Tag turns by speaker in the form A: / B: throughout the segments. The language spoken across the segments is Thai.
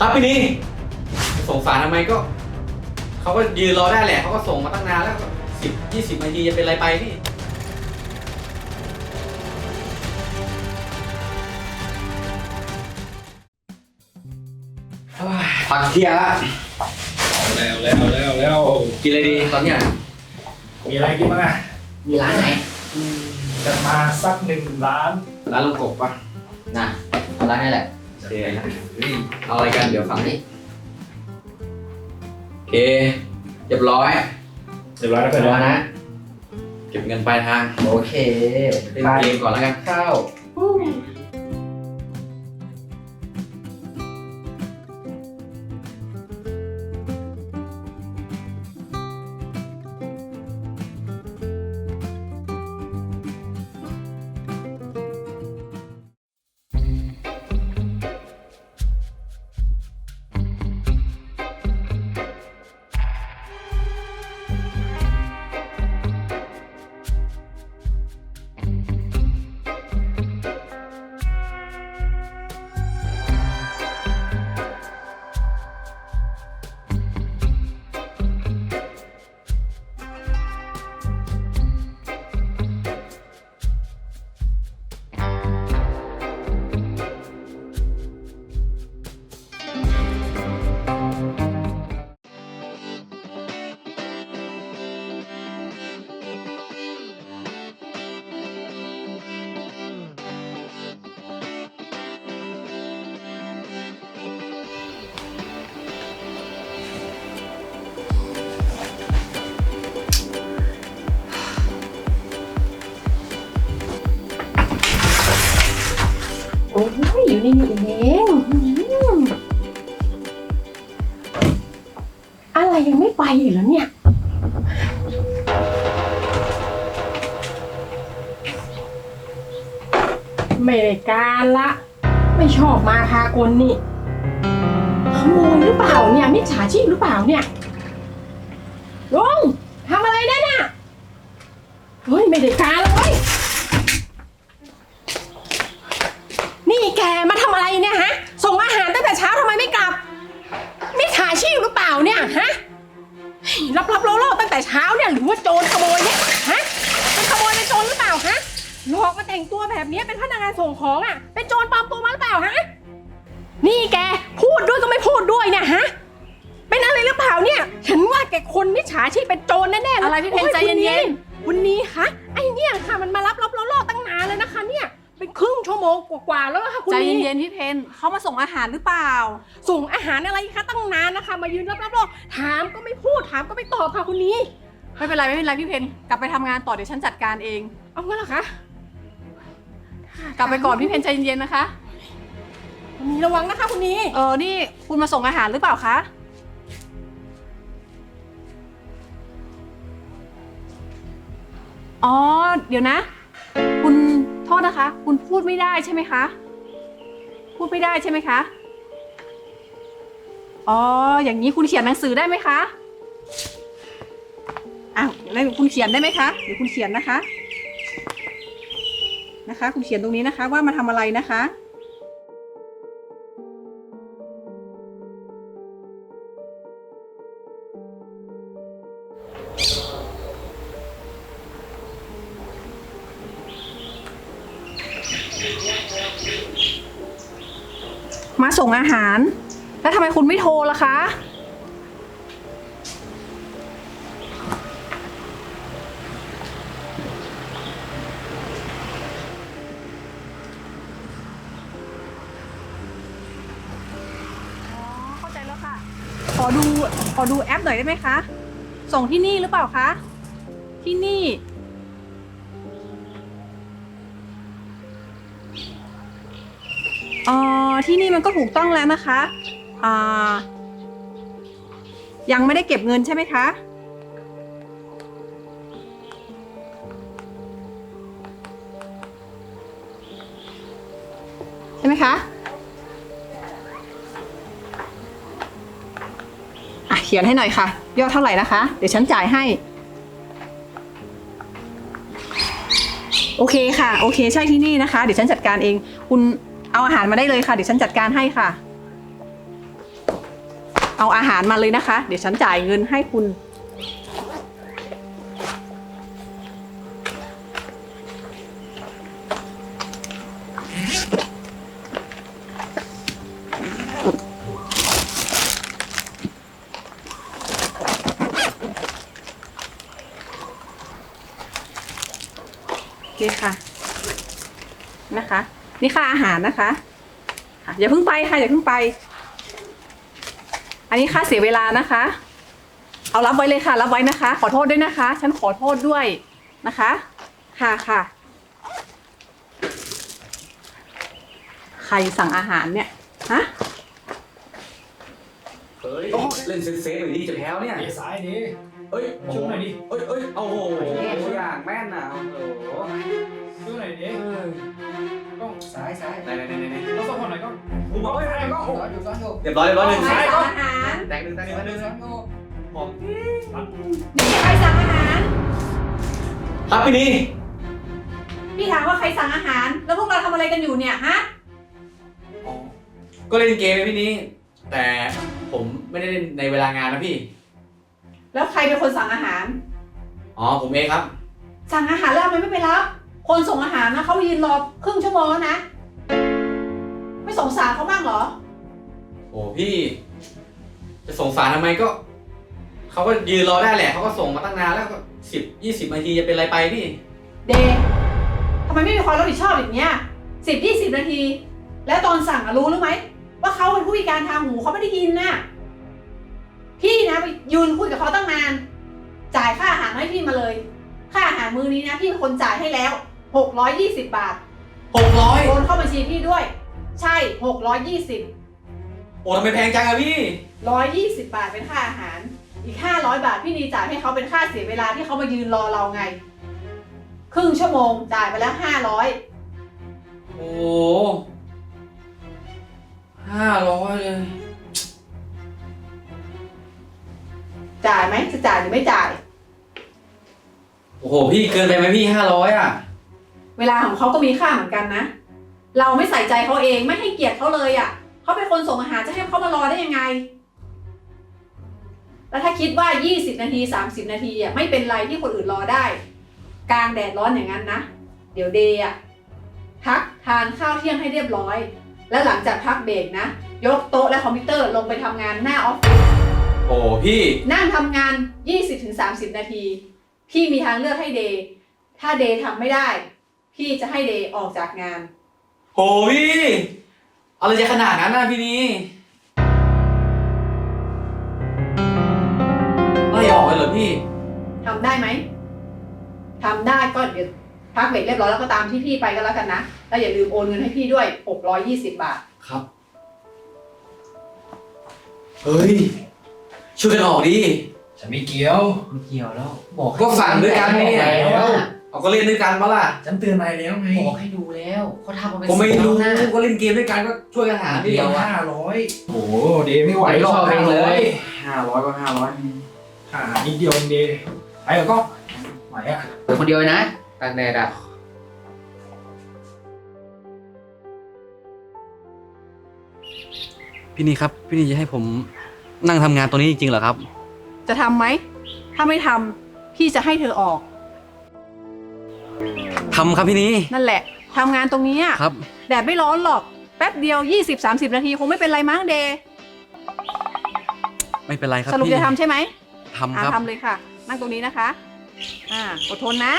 A: ครับพี่นี่ส่งสารทำไมก็ เขาก็ยืนรอได้แหละเขาก็ส่งมาตั้งนานแล้วสิบยี่สิบนาทีจะเป็นไรไปพี่ผักเทียร์ละ
B: แล้วแล้วแล้วแล้ว
A: กินอะไรดีตอนเนี้ย
B: มีอะไรกินบ้างอะ
A: มีร้านไหน
B: จะมาสักหนึ่งร้าน
A: ร้านลุงกบปะน่ะเอาร้านนี้แหละโอ เคนะเอาอะไรกันเดี๋ยวฝั่งนี้โอเคเรียบร้อย
B: เรียบร้อยแล้ว
A: เรี
B: เพื่
A: ย
B: อบน
A: ร้อย
B: นะ
A: นะ เก็บเงินปลายทางโอเคเล่นเกมก่อนแล้วกัน
C: ข้าว
D: อยู่ในนี่เองอะไรยังไม่ไปอีกแล้วเนี่ย ไม่ได้การละ ไม่ชอบมาพากลนี่ขโมยหรือเปล่าเนี่ยมิจฉาชีพหรือเปล่าเนี่ยลุงทำอะไรได้น่ะเฮ้ย ไม่ได้การเลย นี้เป็นพนักงานส่งของอะ เป็นโจรปลอมตัวมาหรือเปล่าฮะ นี่แกพูดด้วยก็ไม่พูดด้วยเนี่ยฮะ เป็นอะไรหรือเปล่าเนี่ย ฉันว่าแกคนมิจฉาชีพเป็นโจรแน่ๆล
C: อะไรพี่เพนใจเย็น
D: ๆวันนี้คะไอเนี่ยค่ะมันมารับรับโลโลตั้งนานเลยนะคะเนี่ย เป็นครึ่งชั่วโมงกว่าๆแล้วนะคะคุณ
C: ใจ
D: นี
C: เย็นๆพี่เพนเขามาส่งอาหารหรือเปล่า
D: ส่งอาหารอะไรคะตั้งนานนะคะ มายืนรับรับรอถามก็ไม่พูดถามก็ไม่ตอบค่ะคุณนี้
C: ไม่เป็นไรไม่เป็นไรพี่เพนกลับไปทำงานต่อเดี๋ยวฉันจัดการเอง
D: เอางั้นเหรอคะ
C: กลับไปก่อนพี่เพนใจเย็นๆนะคะ
D: คุณนี้ระวังนะคะคุณนี้
C: เออ นี่คุณมาส่งอาหารหรือเปล่าคะ อ๋อ เดี๋ยวนะ คุณโทษนะคะ คุณพูดไม่ได้ใช่ไหมคะ พูดไม่ได้ใช่ไหมคะ อ๋อ อย่างนี้คุณเขียนหนังสือได้ไหมคะ อ้าวแล้วคุณเขียนได้ไหมคะ เดี๋ยวคุณเขียนนะคะ นะคะ คุณเขียนตรงนี้นะคะว่ามาทำอะไรนะคะมาส่งอาหาร แล้วทำไมคุณไม่โทรล่ะคะ ดูแอปหน่อยได้ไหมคะ ส่งที่นี่หรือเปล่าคะ ที่นี่ อ๋อ ที่นี่มันก็ถูกต้องแล้วนะคะ อ่า ยังไม่ได้เก็บเงินใช่ไหมคะใช่ไหมคะ เขียนให้หน่อยค่ะ ยอดเท่าไหร่นะคะ เดี๋ยวฉันจ่ายให้ โอเคค่ะ โอเค ใช่ที่นี่นะคะ เดี๋ยวฉันจัดการเอง คุณเอาอาหารมาได้เลยค่ะ เดี๋ยวฉันจัดการให้ค่ะ เอาอาหารมาเลยนะคะ เดี๋ยวฉันจ่ายเงินให้คุณ นี่ค่ะ นะคะ นี่ค่าอาหารนะคะค่ะอย่าเพิ่งไปค่ะอย่าเพิ่งไป อันนี้ค่าเสียเวลานะคะ เอารับไว้เลยค่ะ รับไว้นะคะ ขอโทษด้วยนะคะ ฉันขอโทษด้วยนะคะ ค่ะค่ะ ใครสั่งอาหารเนี่ยฮะ
A: เฮ้ยเล่นเซฟเซฟหน่อยดิจะแพ้วเนี่ย
B: เตะซ้ายดิ
A: เฮ้ย
B: ช่วยหน่อยดิ
A: เอ้ยเอ้ยโอ้โหอย่างแม่นอะโอ้โห
B: ช่วยหน่อยดิต้อง
E: ซ้ายซ้าย
A: ไหนไหนไหนไหน
B: ต้องสองคนไหนก็
A: กูบอกให้ไหนก็
E: ซ้อนอยู่ซ้อนอยู่
A: เรียบร้อยเรียบร้อยหนึ่ง
C: ใครสั่งอาหาร
A: แตกหนึ่งแตกหนึ่งแตกหนึ่ง
E: ซ้อนอยู่
A: ผม
C: นี่ใครสั่งอาหาร
A: ครับพี่นี่
C: พี่ถามว่าใครสั่งอาหาร แล้วพวกเราทำอะไรกันอยู่เนี่ยฮะ
A: อ๋อก็เล่นเกมไงพี่นี่แต่ผมไม่ได้เล่นในเวลางานนะพี่
C: แล้วใครเป็นคนสั่งอาหาร
A: อ๋อผมเองครับ
C: สั่งอาหารแล้วทำไมไม่ไปรับ คนส่งอาหารนะเขายืนรอครึ่งชั่วโมงแล้วนะ ไม่สงสารเขาบ้างเหรอ
A: โอ้พี่ จะสงสารทำไมก็ เขาก็ยืนรอได้แหละเขาก็ส่งมาตั้งนานแล้วก็สิบยี่สิบนาทีจะเป็นไรไปพี่
C: เดย์ทำไมไม่มีความรับผิดชอบอย่างเงี้ยสิบยี่สิบนาที แล้วตอนสั่งอะรู้หรือไหมว่าเขาเป็นผู้พิการทางหูเขาไม่ได้ยินน่ะ พี่นะไปยืนคุยกับเขาตั้งนาน จ่ายค่าอาหารให้พี่มาเลย ค่าอาหารมื้อนี้นะ พี่เป็นคนจ่ายให้แล้วหกร้อยยี่สิบบาท
A: หกร้อย
C: โอนเข้าบัญชีพี่ด้วย ใช่หกร้อยยี่สิบ
A: โอ้ทำไมแพงจังอะพี่
C: ร้อยยี่สิบบาทเป็นค่าอาหาร อีกห้าร้อยบาทพี่นีจ่ายให้เขาเป็นค่าเสียเวลาที่เขามายืนรอเราไง ครึ่งชั่วโมงจ่ายไปแล้วห้าร้อย
A: โอ้ห้าร้อยเลย
C: จ่ายไหมจะจ่ายหรือไม่จ่าย
A: โอ้โห พี่เกินไปไหมพี่ห้าร้อยอะ
C: เวลาของเขาก็มีค่าเหมือนกันนะ เราไม่ใส่ใจเขาเองไม่ให้เกียรติเขาเลยอะ่ะเขาเป็นคนส่งอาหารจะให้เขามารอได้ยังไง แล้วถ้าคิดว่า 20 นาที 30 นาทีอะไม่เป็นไรที่คนอื่นรอได้ กลางแดดร้อนอย่างนั้นนะ เดี๋ยวเดย์อะพักทานข้าวเที่ยงให้เรียบร้อย แล้วหลังจากพักเบรกนะ ยกโต๊ะและคอมพิวเตอร์ลงไปทำงานหน้าออฟฟิศ
A: โอ้พี่
C: นั่งทำงาน 20-30 นาที พี่มีทางเลือกให้เดย์ถ้าเดย์ทำไม่ได้ พี่จะให้เดย์ออกจากงาน
A: โหพี่อะไรจะขนาดนั้นนะพี่นี่ไล่ออกเลยเหรอพี่
C: ทำได้ไหม ทำได้ก็เดี๋ยวพักเบรกเรียบร้อยแล้วก็ตามที่พี่ไปก็แล้วกันนะ แล้วอย่าลืมโอนเงินให้พี่ด้วย 620 บาท
A: ครับ เฮ้ย ช่วยกันออกดิ
B: ฉันไม่เกี่ยว
E: ไม่เกี่ยวแล้วบอก
A: ก็สั่งด้วยกันเนี่ย
E: แล้ว
A: เอาก็เล่นด้วยกันปะล่ะ
B: ฉันเตือนนายแล้วไง
E: บอกให้ดูแล้วเขาทำมาเป็น
A: ผมไม่รู้
E: สิบแล้วนะ
A: ก็เล่นเกมด้วยกันก็ช่วยกันหาดิ
E: เดี๋ยวอะ
B: ห้าร้อยโอ้โหเดย์ไม่ไหวหรอก
E: ชอบเองเลย
A: ห้าร้อยก็ห้าร้อย
B: หานิดเดียวเองเดย์ไปเถอะก็ไหวอะ
E: เปิดคนเดียวเลยนะตากแดดอะ
A: พี่นี่ครับ พี่นี่จะให้ผม นั่งทำงานตรงนี้จริงๆเหรอครับ
C: จะทำไหม ถ้าไม่ทำพี่จะให้เธอออก
A: ทำครับพี่นี่
C: นั่นแหละทำงานตรงนี้อะ
A: ครับ
C: แดดไม่ร้อนหรอก แป๊บเดียว 20-30 นาทีคงไม่เป็นไรมั้งเดย์
A: ไม่เป็นไรครับ
C: สรุป
A: พี่
C: จะทำใช่ไหม
A: ทำ
C: อ่า
A: ครับ
C: ทำเลยค่ะ นั่งตรงนี้นะคะ อ่าอดทนนะ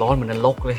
A: ร้อนเหมือนนรกเลย